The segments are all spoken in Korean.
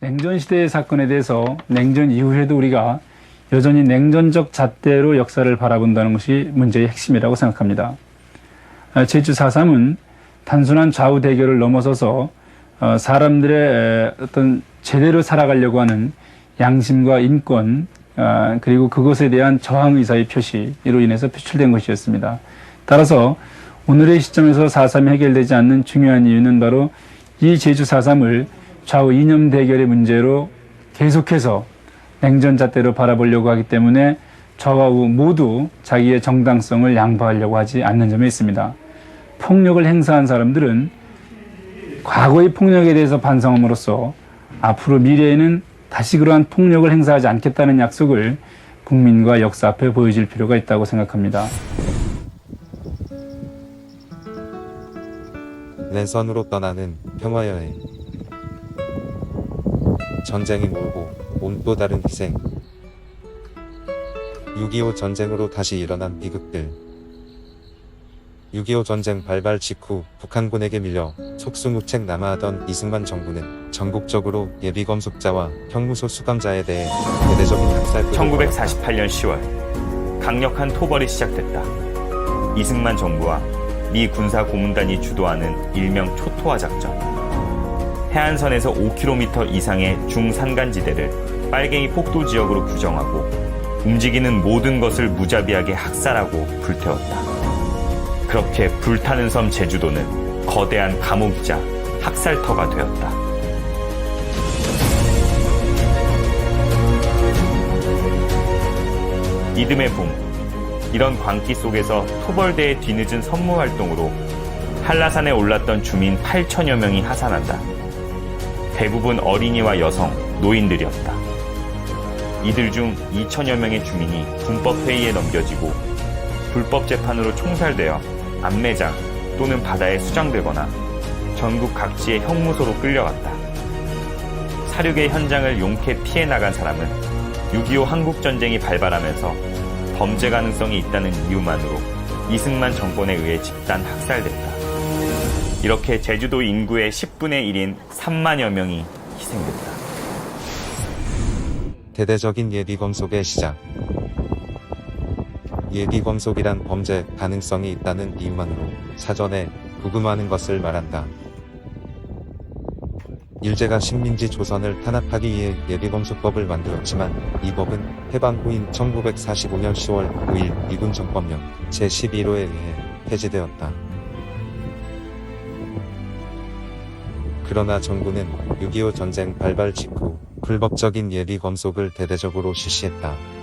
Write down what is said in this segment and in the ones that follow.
냉전 시대의 사건에 대해서 냉전 이후에도 우리가 여전히 냉전적 잣대로 역사를 바라본다는 것이 문제의 핵심이라고 생각합니다. 아, 제주 4.3은 단순한 좌우 대결을 넘어서서 어, 사람들의 에, 어떤 제대로 살아가려고 하는 양심과 인권 아, 그리고 그것에 대한 저항 의사의 표시로 인해서 표출된 것이었습니다. 따라서 오늘의 시점에서 4.3이 해결되지 않는 중요한 이유는 바로 이 제주 4.3을 좌우 이념 대결의 문제로 계속해서 냉전잣대로 바라보려고 하기 때문에 좌와 우 모두 자기의 정당성을 양보하려고 하지 않는 점에 있습니다. 폭력을 행사한 사람들은 과거의 폭력에 대해서 반성함으로써 앞으로 미래에는 다시 그러한 폭력을 행사하지 않겠다는 약속을 국민과 역사 앞에 보여줄 필요가 있다고 생각합니다. 랜선으로 떠나는 평화여행 전쟁이 몰고 온 또 다른 희생 6.25 전쟁으로 다시 일어난 비극들 6.25 전쟁 발발 직후 북한군에게 밀려 속수무책 남하하던 이승만 정부는 전국적으로 예비검속자와 형무소 수감자에 대해 대대적인 학살 1948년 10월 강력한 토벌이 시작됐다. 이승만 정부와 미 군사 고문단이 주도하는 일명 초토화 작전. 해안선에서 5km 이상의 중산간지대를 빨갱이 폭도 지역으로 규정하고 움직이는 모든 것을 무자비하게 학살하고 불태웠다. 그렇게 불타는 섬 제주도는 거대한 감옥이자 학살터가 되었다. 이듬해 봄 이런 광기 속에서 토벌대의 뒤늦은 선무 활동으로 한라산에 올랐던 주민 8천여 명이 하산한다. 대부분 어린이와 여성, 노인들이었다. 이들 중 2천여 명의 주민이 군법회의에 넘겨지고 불법 재판으로 총살되어 안매장 또는 바다에 수장되거나 전국 각지의 형무소로 끌려갔다. 사륙의 현장을 용케 피해 나간 사람은 6.25 한국전쟁이 발발하면서 범죄 가능성이 있다는 이유만으로 이승만 정권에 의해 집단 학살됐다. 이렇게 제주도 인구의 10분의 1인 3만여 명이 희생됐다. 대대적인 예비검속의 시작. 예비검속이란 범죄 가능성이 있다는 이유만으로 사전에 구금하는 것을 말한다. 일제가 식민지 조선을 탄압하기 위해 예비검속법을 만들었지만 이 법은 해방 후인 1945년 10월 5일 미군 정법령 제11호에 의해 폐지되었다. 그러나 정부는 6.25 전쟁 발발 직후 불법적인 예비 검속을 대대적으로 실시했다.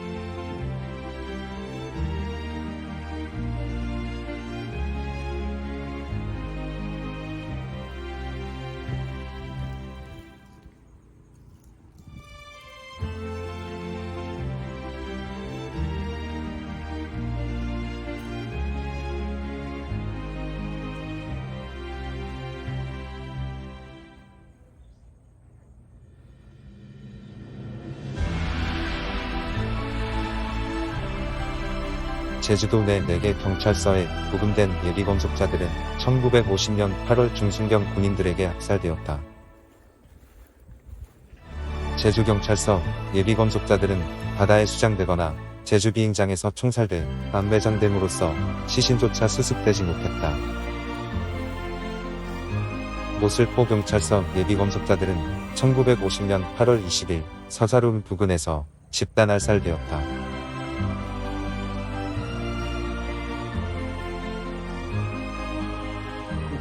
제주도 내 4개 경찰서에 구금된 예비검속자들은 1950년 8월 중순경 군인들에게 학살되었다. 제주경찰서 예비검속자들은 바다에 수장되거나 제주 비행장에서 총살돼 안매장됨으로써 시신조차 수습되지 못했다. 모슬포 경찰서 예비검속자들은 1950년 8월 20일 서사룸 부근에서 집단 알살되었다.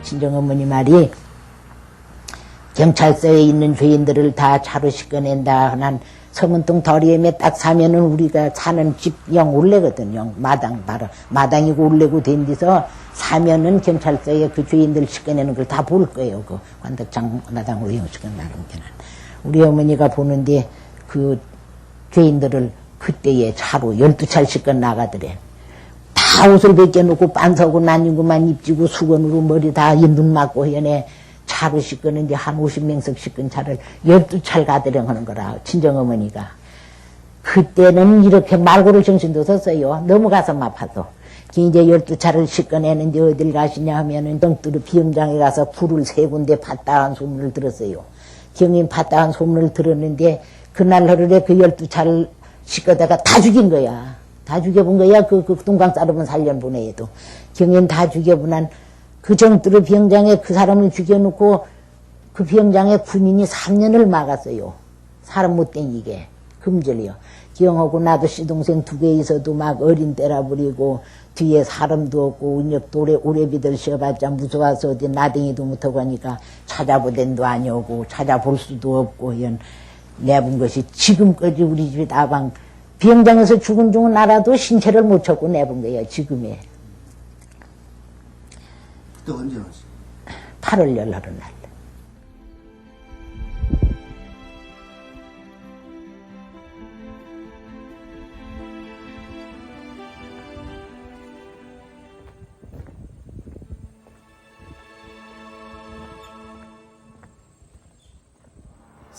친정어머니 말이 경찰서에 있는 죄인들을 다 차로 씻어낸다. 난 서문동 더리엠에 딱 사면은 우리가 사는 집 영 올레거든요. 마당 바로 마당이고 올레고 된 데서 사면은 경찰서에 그 죄인들 씻어내는 걸 다 볼 거예요. 그 관덕장 마당으로 영식은 나는 게는 우리 어머니가 보는데 그 죄인들을 그때에 차로 열두 차를 씻어 나가더래. 다 옷을 벗겨놓고 빤서고 난닝구만 입지고 수건으로 머리 다눈 맞고 해내 차로 씻거는데 한 50명석 씻은 차를 12차를 가드령 하는 거라 친정어머니가. 그때는 이렇게 말고를 정신도 썼어요. 넘어가서 아파도. 이제 12차를 씻어내는데 어딜 가시냐 하면은 덩뚜르 비영장에 가서 불을 세 군데 봤다 한 소문을 들었어요. 경인 봤다 한 소문을 들었는데 그날 하루에 그 열두 차를 싣고다가 다 죽인 거야. 다 죽여본 거야. 그, 그 동강 싸르면 살련 보내도 경인 다 죽여보난 그 정도로 비행장에 그 사람을 죽여놓고 그 비행장에 군인이 3년을 막았어요. 사람 못 댕기게. 금절이요. 기영하고 나도 시동생 두 개 있어도 막 어린 때라 부리고 뒤에 사람도 없고 은혁도 오래 오래비들 쉬어봤자 무서워서 어디 나댕이도 못하고 하니까 찾아보댄도 아니오고 찾아볼 수도 없고 이런 내본 것이 지금까지 우리 집에 다방 비행장에서 죽은 중은 알아도 신체를 못 찾고 내본 거예요 지금에 그때 언제 왔어요? 8월 열하루 날.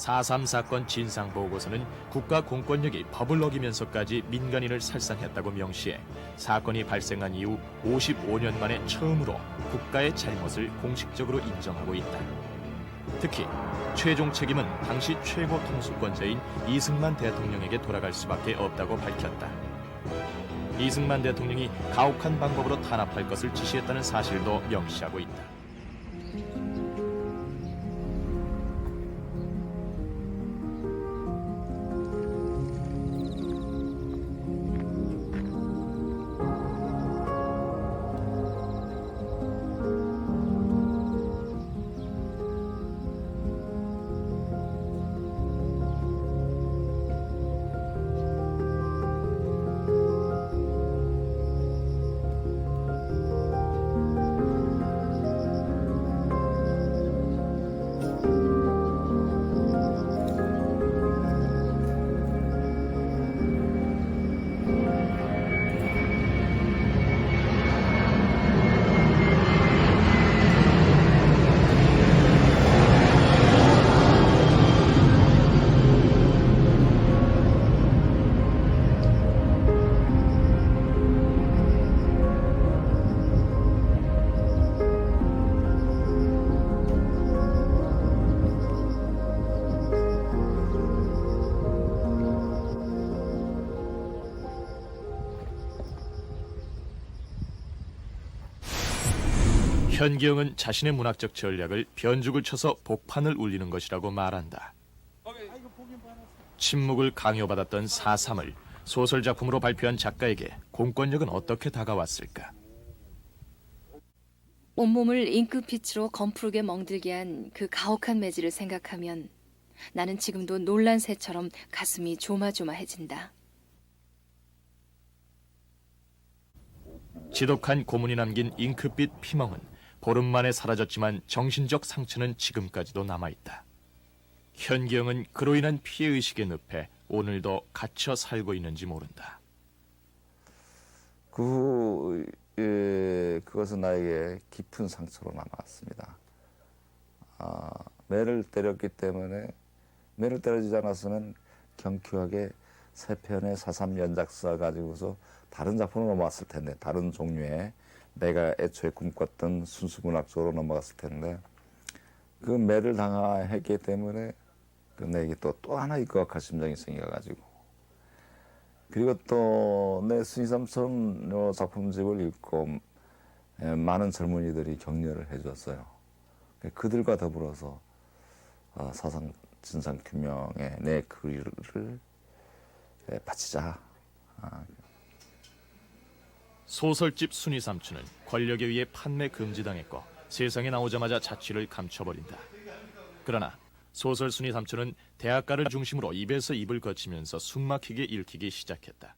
사.3 사건 진상 보고서는 국가 공권력이 법을 어기면서까지 민간인을 살상했다고 명시해 사건이 발생한 이후 55년 만에 처음으로 국가의 잘못을 공식적으로 인정하고 있다. 특히 최종 책임은 당시 최고 통수권자인 이승만 대통령에게 돌아갈 수밖에 없다고 밝혔다. 이승만 대통령이 가혹한 방법으로 탄압할 것을 지시했다는 사실도 명시하고 있다. 현기영은 자신의 문학적 전략을 변죽을 쳐서 복판을 울리는 것이라고 말한다. 침묵을 강요받았던 사삼을 소설 작품으로 발표한 작가에게 공권력은 어떻게 다가왔을까? 온몸을 잉크빛으로 검푸르게 멍들게 한 그 가혹한 매질을 생각하면 나는 지금도 놀란 새처럼 가슴이 조마조마해진다. 지독한 고문이 남긴 잉크빛 피멍은 보름 만에 사라졌지만 정신적 상처는 지금까지도 남아있다. 현기영은 그로 인한 피해의식의 늪에 오늘도 갇혀 살고 있는지 모른다. 그, 예, 그것은 나에게 깊은 상처로 남았습니다. 아, 매를 때렸기 때문에 매를 때려주지 않았으면 경쾌하게 세 편의 사삼 연작사 가지고서 다른 작품으로 넘어갔을 텐데 다른 종류의 내가 애초에 꿈꿨던 순수 문학적으로 넘어갔을 텐데 그 매를 당했기 때문에 그 내게 또 또 하나 이거학할 심정이 생겨가지고 그리고 또내요 작품집을 읽고 에, 많은 젊은이들이 격려를 해줬어요. 그들과 더불어서 어, 사상 진상 규명에 내 글을 에, 바치자. 아, 소설집 순위 삼촌은 권력에 의해 판매 금지당했고 세상에 나오자마자 자취를 감춰버린다. 그러나 소설 순위 삼촌은 대학가를 중심으로 입에서 입을 거치면서 숨막히게 읽히기 시작했다.